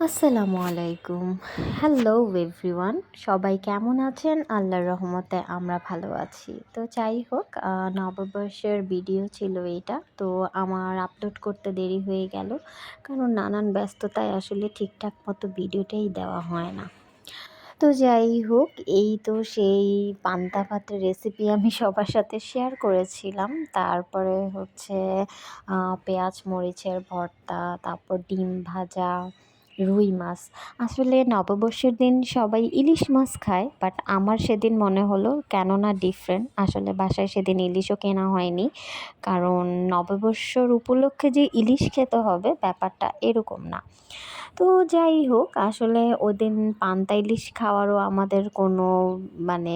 আসসালামু আলাইকুম। Hello everyone সবাই কেমন আছেন? আল্লাহর রহমতে আমরা ভালো আছি। তো যাই হোক নববর্ষের ভিডিও ছিল এটা। তো আমার আপলোড করতে দেরি হয়ে গেল, কারণ নানান ব্যস্ততায় আসলে ঠিকঠাক মতো ভিডিওটাই দেওয়া হয় না। তো যাই হোক, এই তো সেই পান্তা ভাতের রেসিপি আমি সবার সাথে শেয়ার করেছিলাম। তারপরে হচ্ছে পেঁয়াজ মরিচের ভর্তা, তারপর ডিম ভাজা রুই মাছ। আসলে নববর্ষের দিন সবাই ইলিশ মাছ খায় বাট আমার সেদিন মনে হলো কেননা ডিফারেন্ট আসলে বাসায় সেদিন ইলিশও কেনা হয়নি, কারণ নববর্ষর উপলক্ষে যে ইলিশ খেতে হবে ব্যাপারটা এরকম না। তো যাই হোক, আসলে ওদিন পান্তা ইলিশ খাওয়ারও আমাদের কোনো মানে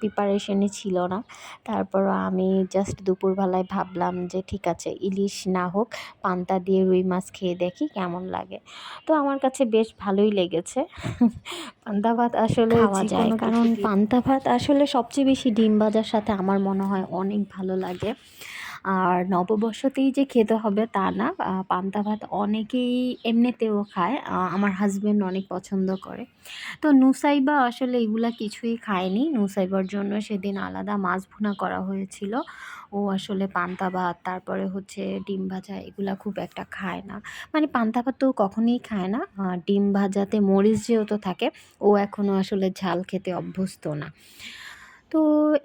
প্রিপারেশনই ছিল না। তারপরও আমি জাস্ট দুপুরবেলায় ভাবলাম যে ঠিক আছে ইলিশ না হোক পান্তা দিয়ে রুই মাছ খেয়ে দেখি কেমন লাগে। তো আমার কাছে বেশ ভালোই লেগেছে। পান্তা ভাত আসলে খাওয়া যায় কারণ পান্তা ভাত আসলে সবচেয়ে বেশি ডিম ভাজার সাথে আমার মনে হয় অনেক ভালো লাগে। আর নববর্ষতেই যে খেতে হবে তা না। পান্তা ভাত অনেকেই এমনিতেও খায় আমার হাজব্যান্ড অনেক পছন্দ করে। তো নুসাইবা আসলে এগুলা কিছুই খায়নি। নুসাইবার জন্য সেদিন আলাদা মাছ ভুনা করা হয়েছিল। ও আসলে পান্তা ভাত, তারপরে হচ্ছে ডিম ভাজা এগুলা খুব একটা খায় না। মানে পান্তা ভাত তো কখনোই খায় না। ডিম ভাজাতে মরিচ যেহেতু থাকে, ও এখনও আসলে ঝাল খেতে অভ্যস্ত না। তো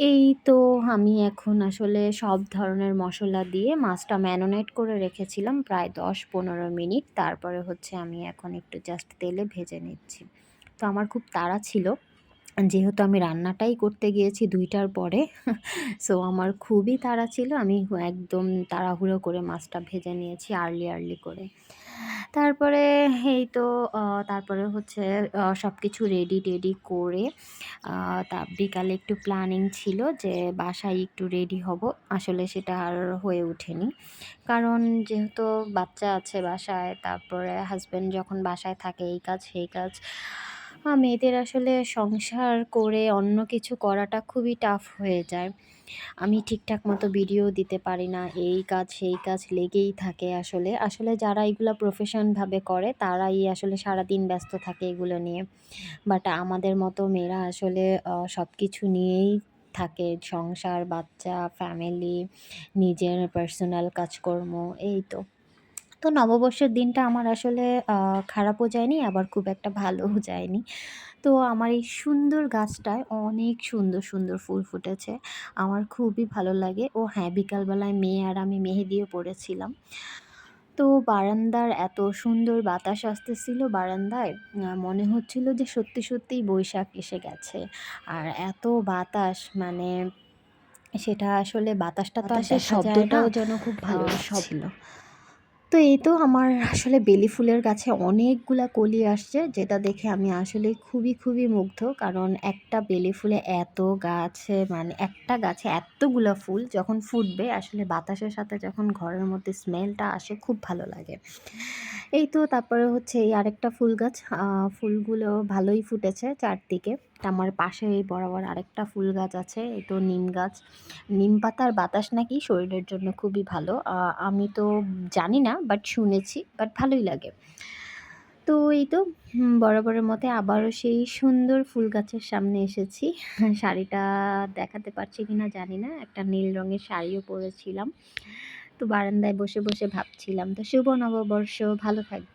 এই তো আমি এখন আসলে সব ধরনের মশলা দিয়ে মাছটা ম্যানোনেট করে রেখেছিলাম প্রায় দশ পনেরো মিনিট। তারপরে হচ্ছে আমি এখন একটু জাস্ট তেলে ভেজে নিচ্ছি। তো আমার খুব তাড়া ছিল। যেহেতু আমি রান্নাটাই করতে গিয়েছি দুইটার পরে সো আমার খুবই তাড়া ছিল। আমি একদম তাড়াহুড়ো করে মাছটা ভেজে নিয়েছি আর্লি আর্লি করে। তারপরে এই তো তারপরে হচ্ছে সব কিছু রেডি টেডি করে তা বিকালে একটু প্ল্যানিং ছিল যে বাসায় একটু রেডি হব। আসলে সেটা আর হয়ে ওঠেনি। কারণ যেহেতু বাচ্চা আছে বাসায়, তারপরে হাজব্যান্ড যখন বাসায় থাকে এই কাজ, সেই কাজ মেয়েদের আসলে সংসার করে অন্য কিছু করাটা খুবই টাফ হয়ে যায়। আমি ঠিকঠাক মতো ভিডিও দিতে পারি না, এই কাজ, সেই কাজ লেগেই থাকে আসলে। আসলে যারা এগুলো প্রফেশনভাবে করে, তারাই আসলে সারাদিন ব্যস্ত থাকে এগুলো নিয়ে। বাট আমাদের মতো মেয়েরা আসলে সব কিছু নিয়েই থাকে। সংসার, বাচ্চা ফ্যামিলি নিজের পার্সোনাল কাজকর্ম, এই তো। তো নববর্ষের দিনটা আমার আসলে খারাপও যায়নি আবার খুব একটা ভালোও যায়নি। তো আমার এই সুন্দর গাছটায় অনেক সুন্দর সুন্দর ফুল ফুটেছে। আমার খুবই ভালো লাগে। ও হ্যাঁ বিকালবেলায় মেয়ে আর আমি মেহেদিও পড়েছিলাম। তো বারান্দার এত সুন্দর বাতাস আসতেছিল বারান্দায় মনে হচ্ছিল যে সত্যি সত্যিই বৈশাখ এসে গেছে। আর এত বাতাস মানে সেটা আসলে বাতাসটা তো শব্দটাও যেন খুব ভালো ছিল তো এই তো আমার আসলে বেলি ফুলের গাছে অনেকগুলা কলি আসছে, যেটা দেখে আমি আসলে খুবই খুবই মুগ্ধ। কারণ একটা বেলি ফুলে এত গাছে মানে একটা গাছে এতগুলা ফুল যখন ফুটবে, আসলে বাতাসের সাথে যখন ঘরের মধ্যে স্মেলটা আসে, খুব ভালো লাগে। এই তো তারপরে হচ্ছে এই আরেকটা ফুল গাছ ফুলগুলো ভালোই ফুটেছে চারদিকে। আমার পাশে এই বরাবর আরেকটা ফুল গাছ আছে, এই তো নিম গাছ। নিম পাতার বাতাস নাকি শরীরের জন্য খুবই ভালো। আমি তো জানি না বাট শুনেছি, বাট ভালোই লাগে। তো এই তো বরাবরের মতে আবারও সেই সুন্দর ফুল গাছের সামনে এসেছি। শাড়িটা দেখাতে পারছি কিনা জানি না, একটা নীল রঙের শাড়িও পরেছিলাম। তো বারান্দায় বসে বসে ভাবছিলাম, তো শুভ নববর্ষ, ভালো থাকবে